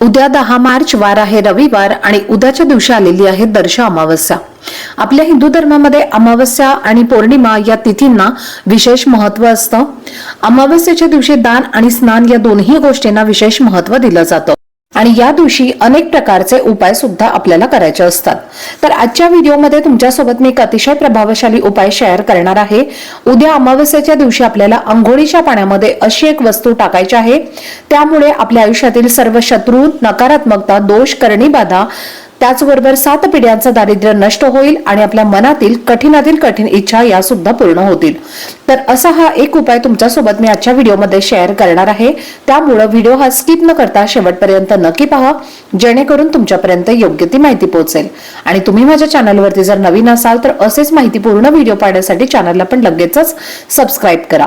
उद्या दहा मार्च वार आहे रविवार आणि उद्याच्या दिवशी आलेली आहे दर्श अमावस्या. आपल्या हिंदू धर्मामध्ये अमावस्या आणि पौर्णिमा या तिथींना विशेष महत्त्व असतं. अमावस्येच्या दिवशी दान आणि स्नान या दोन्ही गोष्टींना विशेष महत्त्व दिलं जातं. आणि या दिवशी अनेक प्रकारचे उपाय सुद्धा आपल्याला करायचे असतात. तर आजच्या व्हिडिओमध्ये तुमच्यासोबत मी एक अतिशय प्रभावशाली उपाय शेअर करणार आहे. उद्या अमावस्येच्या दिवशी आपल्याला अंघोळीच्या पाण्यामध्ये अशी एक वस्तू टाकायची आहे. त्यामुळे आपल्या आयुष्यातील सर्व शत्रू नकारात्मकता दोष करणी बाधा त्याचबरोबर सात पिढ्यांचं दारिद्र्य नष्ट होईल आणि आपल्या मनातील कठीणातील कठीण इच्छा या सुद्धा पूर्ण होतील. तर असा हा एक उपाय तुमच्यासोबत मी आजच्या व्हिडिओमध्ये शेअर करणार आहे. त्यामुळं व्हिडिओ हा स्किप न करता शेवटपर्यंत नक्की पहा. जेणेकरून तुमच्यापर्यंत योग्य ती माहिती पोहोचेल. आणि तुम्ही माझ्या चॅनलवरती जर नवीन असाल तर असेच माहितीपूर्ण व्हिडिओ पाहण्यासाठी चॅनलला पण लगेचच सबस्क्राईब करा.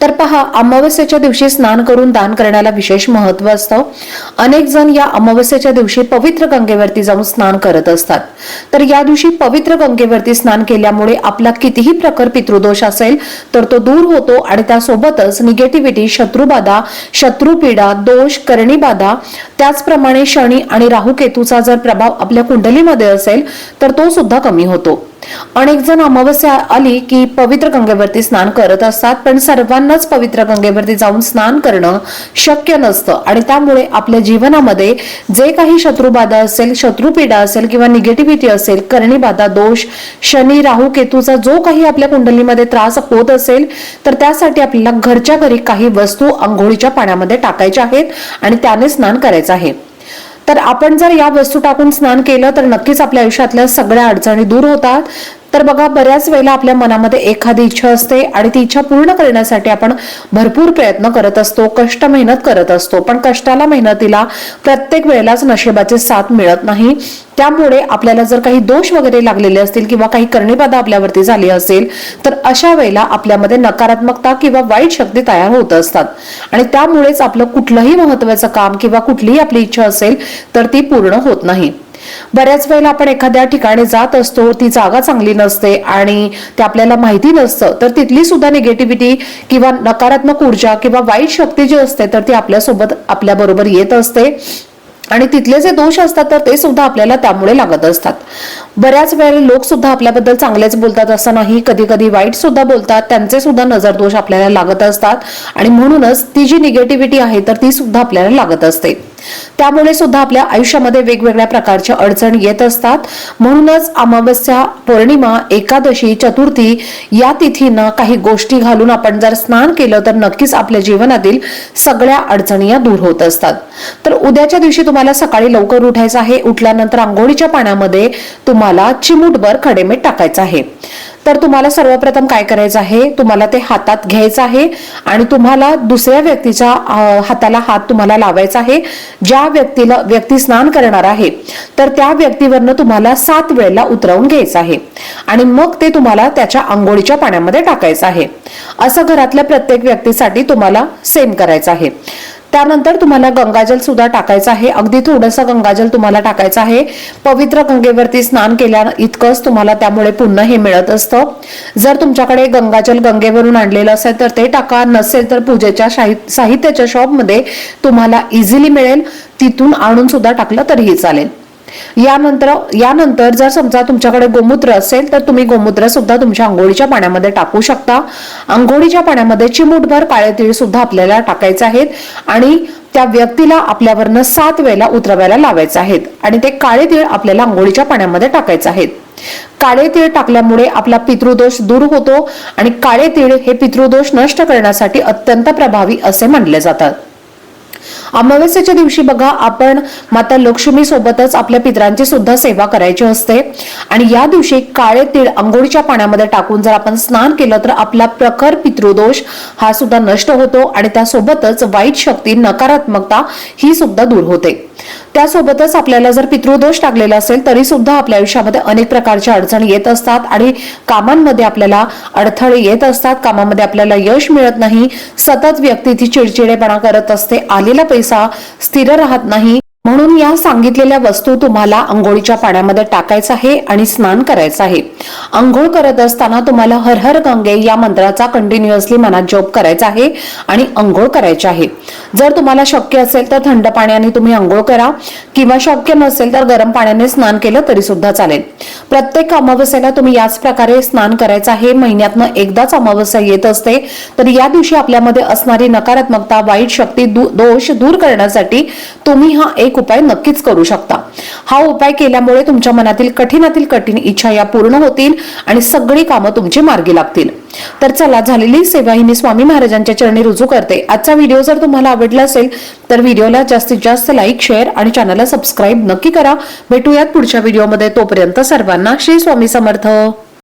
तर पहा अमावस्येच्या दिवशी स्नान करून दान करण्याला विशेष महत्त्व असतं. अनेक जण या अमावस्येच्या दिवशी पवित्र गंगेवरती जाऊन स्नान करत असतात. तर या दिवशी पवित्र गंगेवरती स्नान केल्यामुळे आपला कितीही प्रकार पितृदोष असेल तर तो दूर होतो आणि त्यासोबतच निगेटिव्हिटी शत्रुबाधा शत्रुपीडा दोष करणीबाधा त्याचप्रमाणे शनी आणि राहू केतूचा जर प्रभाव आपल्या कुंडलीमध्ये असेल तर तो सुद्धा कमी होतो. अनेक जण अमावस्या आली की पवित्र गंगेवरती स्नान करत असतात पण सर्वांनाच पवित्र गंगेवरती जाऊन स्नान करणं शक्य नसतं. आणि त्यामुळे आपल्या जीवनामध्ये जे काही शत्रुबाधा असेल शत्रुपीडा असेल किंवा निगेटिव्हिटी असेल करणीबाधा दोष शनी राहू केतूचा जो काही आपल्या कुंडलीमध्ये त्रास होत असेल तर त्यासाठी आपल्याला घरच्या घरी काही वस्तू आंघोळीच्या पाण्यामध्ये टाकायच्या आहेत आणि त्याने स्नान करायचं आहे. तर आपण जर या वस्तू टाकून स्नान केलं तर नक्कीच आपल्या आयुष्यातल्या सगळ्या अडचणी दूर होतात. तर बघा बऱ्याच वेळेला आपल्या मनामध्ये एखादी इच्छा असते आणि ती इच्छा पूर्ण करण्यासाठी आपण भरपूर प्रयत्न करत असतो कष्ट मेहनत करत असतो. पण कष्टाला मेहनतीला प्रत्येक वेळेलाच नशिबाची साथ मिळत नाही. त्यामुळे आपल्याला जर काही दोष वगैरे लागलेले असतील किंवा काही करणीबाधा आपल्यावरती झाली असेल तर अशा वेळेला आपल्यामध्ये नकारात्मकता किंवा वाईट शक्ती तयार होत असतात. आणि त्यामुळेच आपलं कुठलंही महत्वाचं काम किंवा कुठलीही आपली इच्छा असेल तर ती पूर्ण होत नाही. बऱ्याच वेळेला आपण एखाद्या ठिकाणी जात असतो ती जागा चांगली नसते आणि ते आपल्याला माहिती नसतं तर तिथली सुद्धा निगेटिव्हिटी किंवा नकारात्मक ऊर्जा किंवा वाईट शक्ती जी असते तर ती आपल्यासोबत आपल्याबरोबर येत असते. आणि तिथले जे दोष असतात तर ते सुद्धा आपल्याला त्यामुळे लागत असतात. बऱ्याच वेळेला लोक सुद्धा आपल्याबद्दल चांगलेच बोलतात असं नाही कधी कधी वाईट सुद्धा बोलतात त्यांचे सुद्धा नजर दोष आपल्याला लागत असतात. आणि म्हणूनच ती जी निगेटिव्हिटी आहे तर ती सुद्धा आपल्याला लागत असते. त्यामुळे सुद्धा आपल्या आयुष्यामध्ये वेगवेगळ्या प्रकारच्या अडचणी येत असतात. म्हणूनच अमावस्या पौर्णिमा एकादशी चतुर्थी या तिथींना काही गोष्टी घालून आपण जर स्नान केलं तर नक्कीच आपल्या जीवनातील सगळ्या अडचणी या दूर होत असतात. तर उद्याच्या दिवशी तुम्हाला सकाळी लवकर उठायचं आहे. उठल्यानंतर आंघोळीच्या पाण्यामध्ये तुम्हाला चिमूटभर खडेमीठ टाकायचं आहे. तर तुम्हाला सर्वप्रथम काय करायचं आहे? तुम्हाला ते हातात घ्यायचं आहे आणि तुम्हाला दुसऱ्या व्यक्तीच्या हाताला हात तुम्हाला लावायचा आहे. ज्या व्यक्तीला व्यक्ती स्नान करणार आहे तर त्या व्यक्तीवरनं तुम्हाला सात वेळेला उतरवून घ्यायचं आहे. आणि मग ते तुम्हाला त्याच्या आंघोळीच्या पाण्यामध्ये टाकायचं आहे. असं घरातल्या प्रत्येक व्यक्तीसाठी तुम्हाला सेम करायचं आहे. त्यानंतर तुम्हाला गंगाजल सुद्धा टाकायचं आहे. अगदी थोडंसं गंगाजल तुम्हाला टाकायचं आहे. पवित्र गंगेवरती स्नान केल्या इतकंच तुम्हाला त्यामुळे पुन्हा हे मिळत असतं. जर तुमच्याकडे गंगाजल गंगेवरून आणलेलं असेल तर ते टाका. नसेल तर पूजेच्या साहित्याच्या शॉपमध्ये तुम्हाला इझिली मिळेल. तिथून आणून सुद्धा टाकलं तरीही चालेल. यानंतर यानंतर जर समजा तुमच्याकडे गोमूत्र असेल तर तुम्ही गोमूत्र सुद्धा तुमच्या आंघोळीच्या पाण्यामध्ये टाकू शकता. आंघोळीच्या पाण्यामध्ये चिमूटभर काळे तीळ सुद्धा आपल्याला टाकायचे आहेत आणि त्या व्यक्तीला आपल्यावरनं सात वेळेला उतरवायला लावायचे आहेत आणि ते काळे तीळ आपल्याला आंघोळीच्या पाण्यामध्ये टाकायचे आहेत. काळे तीळ टाकल्यामुळे आपला पितृदोष दूर होतो आणि काळे तीळ हे पितृदोष नष्ट करण्यासाठी अत्यंत प्रभावी असे मानले जातात. अमावस्येच्या दिवशी बघा आपण माता लक्ष्मी सोबतच आपल्या पितरांची सुद्धा सेवा करायची असते. आणि या दिवशी काळे तीळ अंघोळीच्या पाण्यामध्ये टाकून जर आपण स्नान केलं तर आपला प्रखर पितृदोष हा सुद्धा नष्ट होतो आणि त्यासोबतच वाईट शक्ती नकारात्मकता ही सुद्धा दूर होते. त्यासोबतच आपल्याला जर पितृदोष टाकलेला असेल तरी सुद्धा आपल्या आयुष्यामध्ये अनेक प्रकारच्या अडचणी येत असतात आणि कामांमध्ये आपल्याला अडथळे येत असतात. कामामध्ये आपल्याला यश मिळत नाही. सतत व्यक्ती ती चिडचिडेपणा करत असते. आलेला पैसा स्थिर राहत नाही. म्हणून या सांगितलेल्या वस्तू तुम्हाला अंघोळीच्या पाण्यामध्ये टाकायचं आहे आणि स्नान करायचं आहे. अंघोळ करत असताना तुम्हाला हर हर गंगे या मंत्राचा कंटिन्युअसली मनात जप करायचा आहे आणि अंघोळ करायची आहे. जर तुम्हाला शक्य असेल तर थंड पाण्याने तुम्ही अंघोळ करा. किंवा शक्य नसेल तर गरम पाण्याने स्नान केलं तरी सुद्धा चालेल. प्रत्येक अमावस्येला तुम्ही याच प्रकारे स्नान करायचं आहे. महिन्यातनं एकदाच अमावस्या येत असते. तर या दिवशी आपल्यामध्ये असणारी नकारात्मकता वाईट शक्ती दोष दूर करण्यासाठी तुम्ही हा एक एक उपाय नक्कीच करू शकता. हा उपाय केल्यामुळे तुमच्या मनातील कठीणातील कठीण इच्छा या पूर्ण होतील आणि सगळी कामं तुमची मार्गी लागतील. तर चला झालेली सेवा ही मी स्वामी महाराजांच्या चरणी रुजू करते. आजचा व्हिडिओ जर तुम्हाला आवडला असेल तर व्हिडिओला जास्तीत जास्त लाईक शेअर आणि चॅनलला सबस्क्राईब नक्की करा. भेटूयात पुढच्या व्हिडिओमध्ये. तोपर्यंत सर्वांना श्री स्वामी समर्थ.